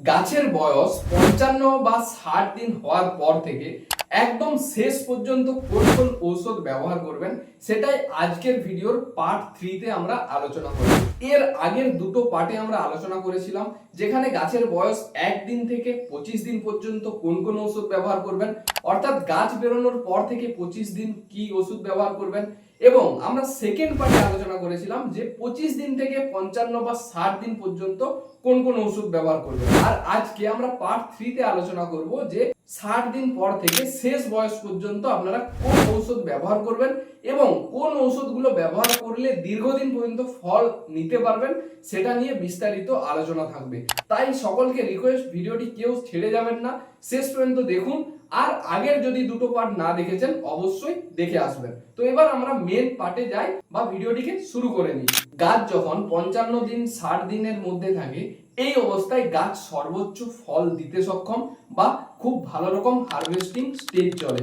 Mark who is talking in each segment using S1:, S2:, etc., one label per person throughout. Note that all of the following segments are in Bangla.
S1: গাছের বয়স পঞ্চান্ন বা ষাট দিন হওয়ার পর থেকে একদম শেষ পর্যন্ত কোন কোন ঔষধ ব্যবহার করবেন, সেটাই আজকের ভিডিওর পার্ট থ্রিতে আমরা আলোচনা করব। এর আগের দুটো পার্টে আমরা আলোচনা করেছিলাম, যেখানে গাছের বয়স একদিন থেকে পঁচিশ দিন পর্যন্ত কোন কোন ওষুধ ব্যবহার করবেন, অর্থাৎ গাছ বেরোনোর পর থেকে পঁচিশ দিন কি ওষুধ ব্যবহার করবেন, এবং আমরা সেকেন্ড পার্টে আলোচনা করেছিলাম যে পঁচিশ দিন থেকে পঞ্চান্ন বা ষাট দিন পর্যন্ত কোন কোন ওষুধ ব্যবহার করবেন। আর আজকে আমরা পার্ট থ্রিতে আলোচনা করব যে ষাট দিন পর থেকে শেষ বয়স পর্যন্ত আপনারা কোন ঔষধ ব্যবহার করবেন এবং কোন ঔষধগুলো ব্যবহার করলে দীর্ঘদিন পর্যন্ত ফল নিতে পারবেন, সেটা নিয়ে বিস্তারিত আলোচনা থাকবে। তাই সকলকে রিকোয়েস্ট ভিডিওটি কেউ ছেড়ে যাবেন না। শেষ পর্যন্ত দেখুন। আর আগের যদি দুটো পার্ট না দেখেছেন, অবশ্যই দেখে আসবেন। তো এবার আমরা মেন পার্টে যাই বা ভিডিওটিকে শুরু করে নিই। গাছ যখন পঞ্চান্ন দিন, ষাট দিনের মধ্যে থাকে এই অবস্থায় গাছ সর্বোচ্চ ফল দিতে সক্ষম বা খুব ভালো রকম হারভেস্টিং স্টেজ চলে।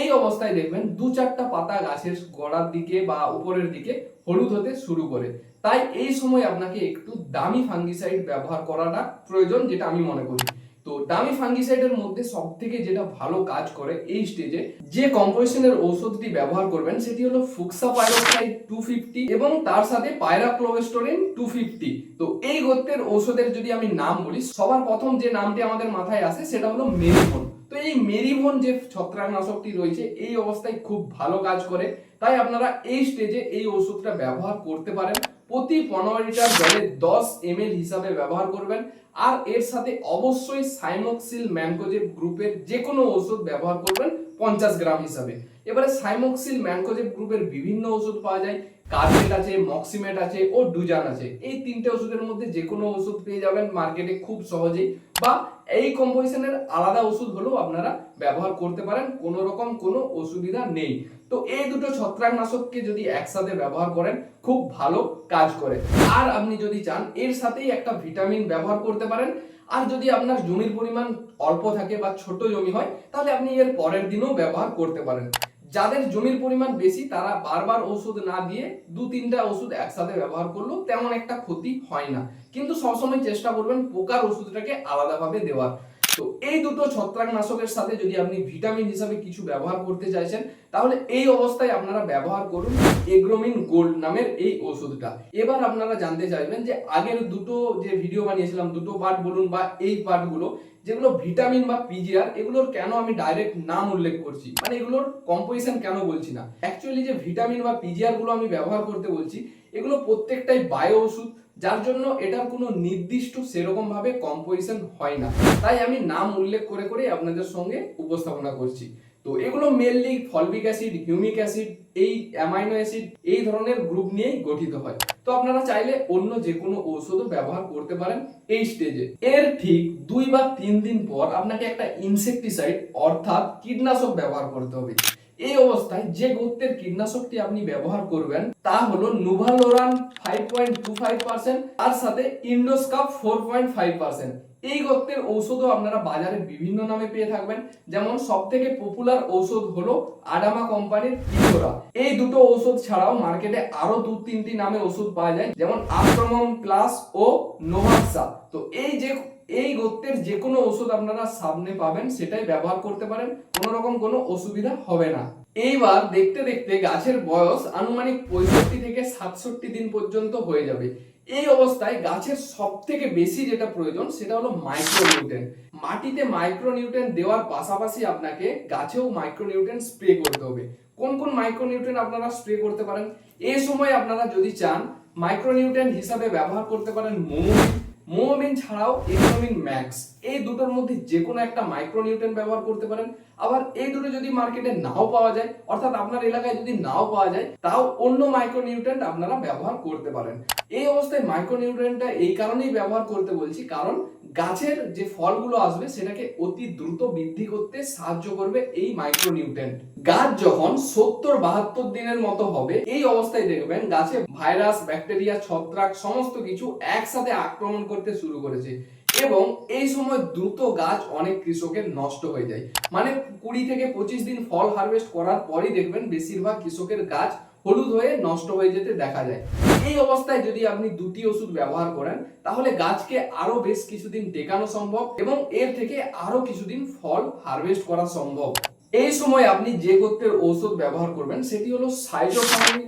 S1: এই অবস্থায় দেখবেন দু চারটা পাতা গাছের গোড়ার দিকে বা উপরের দিকে হলুদ হতে শুরু করে। তাই এই সময় আপনাকে একটু দামি ফাঙ্গিসাইড ব্যবহার করাটা প্রয়োজন, যেটা আমি মনে করি। তো দামি ফাঙ্গিসাইডের মধ্যে সব থেকে যেটা ভালো কাজ করে এই স্টেজে যে কম্পোজিশনের ঔষধটি ব্যবহার করবেন, সেটি হলো ফুক্সা পাইরোক্সাইড টু ফিফটি এবং তার সাথে পাইরাক্লোভেস্টোরিন টু ফিফটি তো এই গোত্রের ঔষধের যদি আমি নাম বলি, সবার প্রথম যে নামটি আমাদের মাথায় আসে, সেটা হলো মেরিভন। তো এই মেরিভন যে ছত্রাকনাশকটি রয়েছে, এই অবস্থায় খুব ভালো কাজ করে। তাই আপনারা এই স্টেজে এই ওষুধটা ব্যবহার করতে পারেন। প্রতি পনেরো লিটার জলে দশ এম হিসাবে ব্যবহার করবেন। আর এর সাথে অবশ্যই সাইমোক্সিল ম্যানকোজেব গ্রুপের যে কোনো ওষুধ ব্যবহার করবেন পঞ্চাশ গ্রাম হিসাবে। এবারে সাইমোক্সিল ম্যানকোজেব গ্রুপের বিভিন্ন ওষুধ পাওয়া যায়। কার্বেট আছে, মক্সিমেট আছে ও ডুজান আছে। এই তিনটে ওষুধের মধ্যে যে কোনো ওষুধ পেয়ে যাবেন মার্কেটে খুব সহজেই। বা এই কম্পোজিশনের আলাদা ওষুধ হলেও আপনারা ব্যবহার করতে পারেন। কোনো রকম কোনো অসুবিধা নেই। তো এই দুটো ছত্রাকনাশককে যদি একসাথে ব্যবহার করেন, খুব ভালো কাজ করে। আর আপনি যদি চান, এর সাথেই একটা ভিটামিন ব্যবহার করতে পারেন। আর যদি আপনার জমির পরিমাণ অল্প থাকে বা ছোট জমি হয়, তাহলে আপনি এর পরের দিনও ব্যবহার করতে পারেন। যাদের জমির পরিমাণ বেশি, তারা বারবার ওষুধ না দিয়ে দু তিনটা ওষুধ একসাথে ব্যবহার করলেও তেমন একটা ক্ষতি হয় না। কিন্তু সবসময় চেষ্টা করবেন পোকার ওষুধটাকে আলাদাভাবে দেওয়ার। তো এই দুটো ছত্রাকনাশকের সাথে যদি আপনি ভিটামিন হিসাবে কিছু ব্যবহার করতে চাইছেন, তাহলে এই অবস্থায় আপনারা ব্যবহার করুন এগ্রোমিন গোল্ড নামের এই ওষুধটা। এবার আপনারা জানতে চাইবেন যে আগের দুটো যে ভিডিও বানিয়েছিলাম, দুটো পার্ট বলুন বা এই পার্টগুলো যেগুলো ভিটামিন বা পিজিআর এগুলোর কেন আমি ডাইরেক্ট নাম উল্লেখ করছি? মানে এগুলোর কম্পোজিশন কেন বলছি না? অ্যাকচুয়ালি যে ভিটামিন বা পিজিআরগুলো আমি ব্যবহার করতে বলছি, এগুলো প্রত্যেকটাই বায়ো ওষুধ। যার জন্য এটার কোনো নির্দিষ্ট সেরকম ভাবে কম্পোজিশন হয় না। তাই আমি নাম উল্লেখ করে করে আপনাদের সঙ্গে উপস্থাপনা করছি। তো এগুলো mainly fulvic acid humic acid এই অ্যামাইনো অ্যাসিড এই ধরনের গ্রুপ নিয়েই গঠিত হয়। তো আপনারা চাইলে অন্য যে কোনো ঔষধও ব্যবহার করতে পারেন এই স্টেজে এর ঠিক দুই বা তিন দিন পর আপনাকে একটা ইনসেকটিসাইড অর্থাৎ কীটনাশক ব্যবহার করতে হবে। এই অবস্থায় যে গোত্রের কীটনাশকটি আপনি ব্যবহার করবেন, তা হলো নুভালোরান five point two five percent তার সাথে ইন্ডোস্কাপ ফোর পয়েন্ট ফাইভ পার্সেন্ট এই গোত্রের ঔষধও আপনারা বাজারে বিভিন্ন নামে পেয়ে থাকবেন। যেমন সব থেকে পপুলার ঔষধ হলো আডামা কোম্পানির ইথোরা এই দুটো ঔষধ ছাড়াও মার্কেটে আরও দু, তিনটি নামে ওষুধ পাওয়া যায়, যেমন আক্রমণ প্লাস ও নোভাক্সা। তো এই যে এই গোত্রের যে কোনো ওষুধ আপনারা সামনে পাবেন, সেটাই ব্যবহার করতে পারেন, কোনো রকম কোনো অসুবিধা হবে না। এইবার দেখতে দেখতে গাছের বয়স আনুমানিক পঁয়ষট্টি থেকে সাতষট্টি দিন পর্যন্ত হয়ে যাবে। এই অবস্থায় গাছের সব থেকে বেশি যেটা প্রয়োজন, সেটা হলো মাইক্রোনিউট্রেন মাটিতে মাইক্রোনিউট্রেন দেওয়ার পাশাপাশি আপনাকে গাছেও মাইক্রোনিউট্রেন স্প্রে করতে হবে। কোন কোন মাইক্রোনিউট্রেন আপনারা স্প্রে করতে পারেন? এই সময় আপনারা যদি চান মাইক্রোনিউট্রেন হিসাবে ব্যবহার করতে পারেন মোমোমিন মোমোমিন ছাড়াও ইকোনমিক ম্যাক্স এই দুটোর মধ্যে যে কোনো একটা মাইক্রোনিউট্রেন ব্যবহার করতে পারেন। আবার এই দুটো যদি মার্কেটে নাও পাওয়া যায়, অর্থাৎ আপনার এলাকায় যদি নাও পাওয়া যায়, তাও অন্য মাইক্রোনিউট্রেন্ট আপনারা ব্যবহার করতে পারেন। এই অবস্থায় মাইক্রোনিউট্রেন্টটা এই কারণেই ব্যবহার করতে বলছি, কারণ গাছের যে ফলগুলো আসবে, সেটাকে অতি দ্রুত বৃদ্ধি করতে সাহায্য করবে এই মাইক্রোনিউট্রেন্ট গাছ যখন সত্তর বাহাত্তর দিনের মতো হবে, এই অবস্থায় দেখবেন গাছে ভাইরাস ব্যাকটেরিয়া ছত্রাক, সমস্ত কিছু একসাথে আক্রমণ করতে শুরু করেছে। এবং এই সময় দ্রুত গাছ অনেক কৃষকের নষ্ট হয়ে যায়। মানে কুড়ি থেকে পঁচিশ দিন ফল হারভেস্ট করার পরই দেখবেন বেশিরভাগ কৃষকের গাছ হলুদ হয়ে নষ্ট হয়ে যেতে দেখা যায়। এই অবস্থায় যদি আপনি দুটি ওষুধ ব্যবহার করেন, তাহলে গাছকে আরও বেশ কিছুদিন টেকানো সম্ভব এবং এর থেকে আরও কিছুদিন ফল হারভেস্ট করা সম্ভব। এই সময় আপনি যে গোত্রের ঔষধ ব্যবহার করবেন, সেটি হলো cyazofamid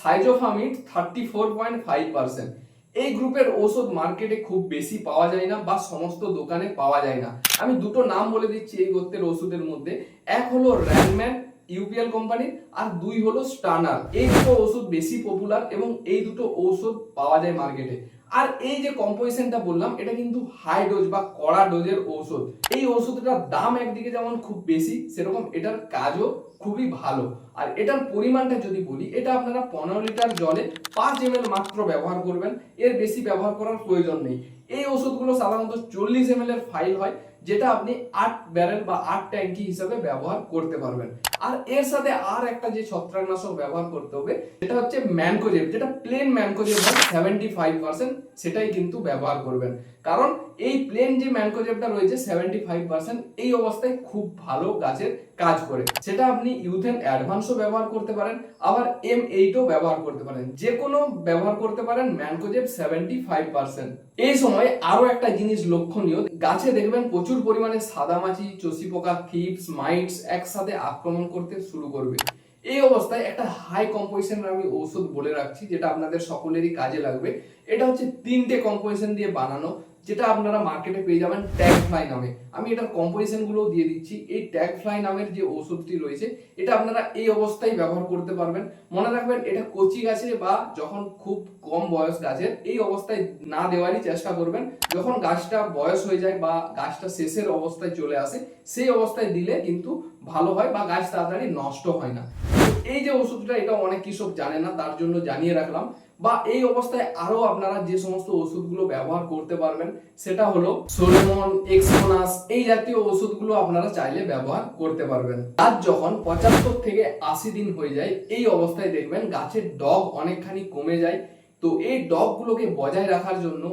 S1: cyazofamid thirty four point five percent এই গ্রুপের ওষুধ মার্কেটে খুব বেশি পাওয়া যায় না বা সমস্ত দোকানে পাওয়া যায় না। আমি দুটো নাম বলে দিচ্ছি এই গোত্রের ওষুধের মধ্যে। এক হলো র্যানম্যান ইউপিএল কোম্পানির আর দুই হলো স্টানার এই দুটো ওষুধ বেশি পপুলার এবং এই দুটো ঔষধ পাওয়া যায় মার্কেটে আর এই যে কম্পোজিশনটা বললাম, এটা কিন্তু হাই ডোজ বা কড়া ডোজের ঔষধ। এই ঔষধটার দাম একদিকে যেমন খুব বেশি, সেরকম এটার কাজও খুবই ভালো। আর এটার পরিমাণটা যদি বলি, এটা আপনারা পনেরো লিটার জলে পাঁচ এম মাত্র ব্যবহার করবেন। এর বেশি ব্যবহার করার প্রয়োজন নেই। এই ওষুধগুলো সাধারণত চল্লিশ এম এর ফাইল হয়। যেটা আপনি আট ব্যারেল বা আট ট্যাঙ্কি হিসাবে ব্যবহার করতে পারবেন। আর এর সাথে আর একটা যে ছত্রাকনাশক ব্যবহার করতে হবে, সেটা হচ্ছে ম্যানকোজেব, যেটা প্লেন ম্যানকোজেব হয় সেভেন্টি ফাইভ পার্সেন্ট সেটাই কিন্তু ব্যবহার করবেন। কারণ এই প্লেন যে ম্যানকোজেবটা রয়েছে সেভেন্টি ফাইভ পার্সেন্ট এই অবস্থায় খুব ভালো গাছের কাজ করে। সেটা আপনি ইউথেন অ্যাডভান্সও ব্যবহার করতে পারেন, আবার এম এইটও ব্যবহার করতে পারেন। যে কোনো ব্যবহার করতে পারেন ম্যানকোজেব সেভেন্টি ফাইভ পার্সেন্ট এই সময় আরও একটা জিনিস লক্ষণীয়, গাছে দেখবেন প্রচুর পরিমাণে সাদামাছি চষি পোকা থিপস মাইটস একসাথে আক্রমণ করতে শুরু করবে। এই অবস্থায় একটা হাই কম্পোজিশনের আমি ঔষধ বলে রাখছি, যেটা আপনাদের সকলেরই কাজে লাগবে। এটা হচ্ছে তিনটে কম্পোজিশন দিয়ে বানানো। যেটা আপনারা মার্কেটে পেয়ে যাবেন ট্যাগ ফ্লাই নামে। আমি এটার কম্পোজিশনগুলো দিয়ে দিচ্ছি। এই ট্যাগ ফ্লাই নামের যে ওষুধটি রয়েছে, এটা আপনারা এই অবস্থায় ব্যবহার করতে পারবেন। মনে রাখবেন, এটা কচি গাছে বা যখন খুব কম বয়স গাছের, এই অবস্থায় না দেওয়ারই চেষ্টা করবেন। যখন গাছটা বয়স হয়ে যায় বা গাছটা শেষের অবস্থায় চলে আসে, সেই অবস্থায় দিলে কিন্তু ভালো হয় বা গাছ তাড়াতাড়ি নষ্ট হয় না। এই যে ওষুধটা, এটা অনেক কৃষক জানে না, তার জন্য জানিয়ে রাখলাম। বা এই অবস্থায় আরও আপনারা যে সমস্ত ওষুধগুলো ব্যবহার করতে পারবেন, সেটা হলো সোলেমন, এক্সপোনাস, এই জাতীয় ওষুধগুলো আপনারা চাইলে ব্যবহার করতে পারবেন। গাছ যখন পঁচাত্তর থেকে আশি দিন হয়ে যায়, এই অবস্থায় দেখবেন গাছের ডগ অনেকখানি কমে যায়। তো এই ডগগুলোকে বজায় রাখার জন্য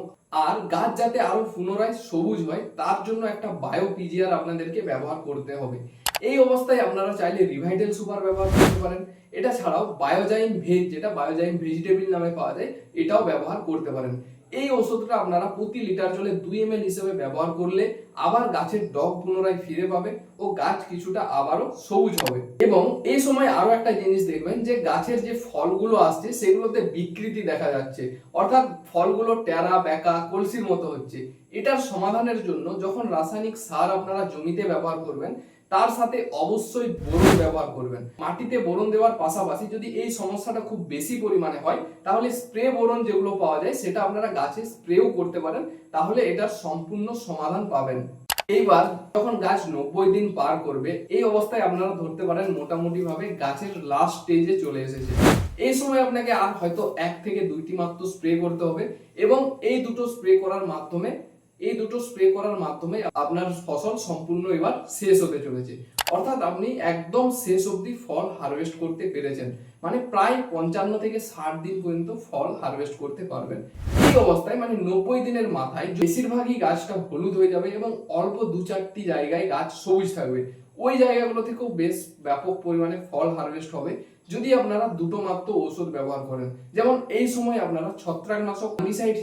S1: আর গাছ যাতে আরও পুনরায় সবুজ হয়, তার জন্য একটা বায়োপিজিআর আপনাদেরকে ব্যবহার করতে হবে। এই অবস্থায় আপনারা চাইলে রিভাইটাল সুপার ব্যবহার করতে পারেন। এটা ছাড়াও বায়োজাইম ভেজ যেটা বায়োজাইম ভেজিটেবিল নামে পাওয়া যায়, এটাও ব্যবহার করতে পারেন। এই ওষুধটা আপনারা প্রতি লিটার জলে দুই এম হিসেবে ব্যবহার করলে আবার গাছের ডগ পুনরায় ফিরে পাবে ও গাছ কিছুটা আবারও সবুজ হবে। এবং এই সময় আরও একটা জিনিস দেখবেন যে গাছের যে ফলগুলো আসছে, সেগুলোতে বিকৃতি দেখা যাচ্ছে। অর্থাৎ ফলগুলো টেরা বেকা কলসির মতো হচ্ছে। এটার সমাধানের জন্য যখন রাসায়নিক সার আপনারা জমিতে ব্যবহার করবেন তার সাথে অবশ্যই বোরন ব্যবহার করবেন। মাটিতে বোরন দেওয়ার পাশাপাশি যদি এই সমস্যাটা খুব বেশি পরিমাণে হয়, তাহলে স্প্রে বোরন যেগুলো পাওয়া যায়, সেটা আপনারা গাছে স্প্রেও করতে পারেন। তাহলে এটার সম্পূর্ণ সমাধান পাবেন। এইবার যখন গাছ নব্বই দিন পার করবে, এই অবস্থায় আপনারা ধরতে পারেন মোটামুটি ভাবে গাছের লাস্ট স্টেজে চলে এসেছে। এই সময় আপনাকে আর হয়তো এক থেকে দুইটি মাত্র স্প্রে করতে হবে এবং এই দুটো স্প্রে করার মাধ্যমে এই দুটো স্প্রে করার মাধ্যমে আপনার ফসল সম্পূর্ণ এবার শেষ হতে চলেছে। অর্থাৎ আপনি একদম শেষ অবধি ফল হারভেস্ট করতে পেরেছেন। মানে প্রায় পঞ্চান্ন থেকে ষাট দিন পর্যন্ত ফল হারভেস্ট করতে পারবেন। এই অবস্থায় মানে নব্বই দিনের মাথায় বেশিরভাগই গাছটা হলুদ হয়ে যাবে এবং অল্প দু চারটি জায়গায় গাছ সবুজ থাকবে। ওই জায়গাগুলো থেকেও বেশ ব্যাপক পরিমাণে ফল হারভেস্ট হবে। যদি আপনারা দুটো মাত্র ওষুধ ব্যবহার করেন, যেমন এই সময় আপনারা ছত্রাকনাশক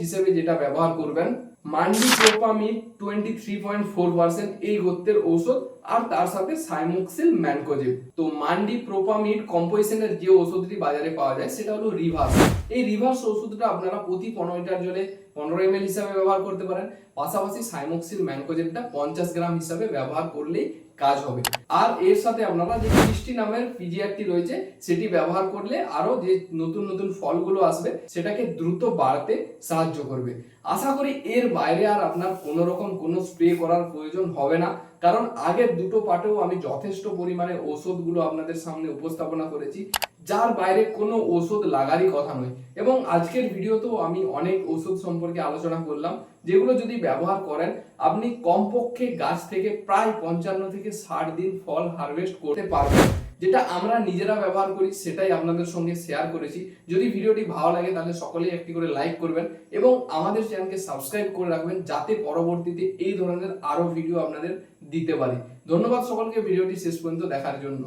S1: হিসেবে যেটা ব্যবহার করবেন mandipropamid twenty three point four percent এই গোত্রের ঔষধ আর তার সাথে সাইমোক্সিল ম্যানকোজেব। তো মান্ডি প্রোপামিড কম্পোজিশনের যে ওষুধটি বাজারে পাওয়া যায়, সেটা হলো রিভার্স। এই রিভার্স ওষুধটা আপনারা প্রতি পনেরো লিটার জলে পনেরো এম হিসাবে ব্যবহার করতে পারেন। পাশাপাশি সাইমোক্সিল ম্যানকোজেবটা পঞ্চাশ গ্রাম হিসাবে ব্যবহার করলেই কাজ হবে। আর এর সাথে আপনারা যে সৃষ্টি নামের পিজিআরটি রয়েছে, সেটি ব্যবহার করলে আরও যে নতুন নতুন ফলগুলো আসবে, সেটাকে দ্রুত বাড়তে সাহায্য করবে। আশা করি এর বাইরে আর আপনার কোনো রকম কোনো স্প্রে করার প্রয়োজন হবে না। কারণ আগের দুটো পাটেও আমি যথেষ্ট পরিমাণে ওষুধগুলো আপনাদের সামনে উপস্থাপনা করেছি। যার বাইরে কোনো ওষুধ লাগারই কথা নয়। এবং আজকের ভিডিওতেও আমি অনেক ওষুধ সম্পর্কে আলোচনা করলাম, যেগুলো যদি ব্যবহার করেন, আপনি কমপক্ষে গাছ থেকে প্রায় পঞ্চান্ন থেকে ষাট দিন ফল হারভেস্ট করতে পারবেন। যেটা আমরা নিজেরা ব্যবহার করি, সেটাই আপনাদের সঙ্গে শেয়ার করেছি। যদি ভিডিওটি ভালো লাগে, তাহলে সকলেই একটি করে লাইক করবেন এবং আমাদের চ্যানেলকে সাবস্ক্রাইব করে রাখবেন, যাতে পরবর্তীতে এই ধরনের আরও ভিডিও আপনাদের দিতে পারি। ধন্যবাদ সকলকে, ভিডিওটি শেষ পর্যন্ত দেখার জন্য।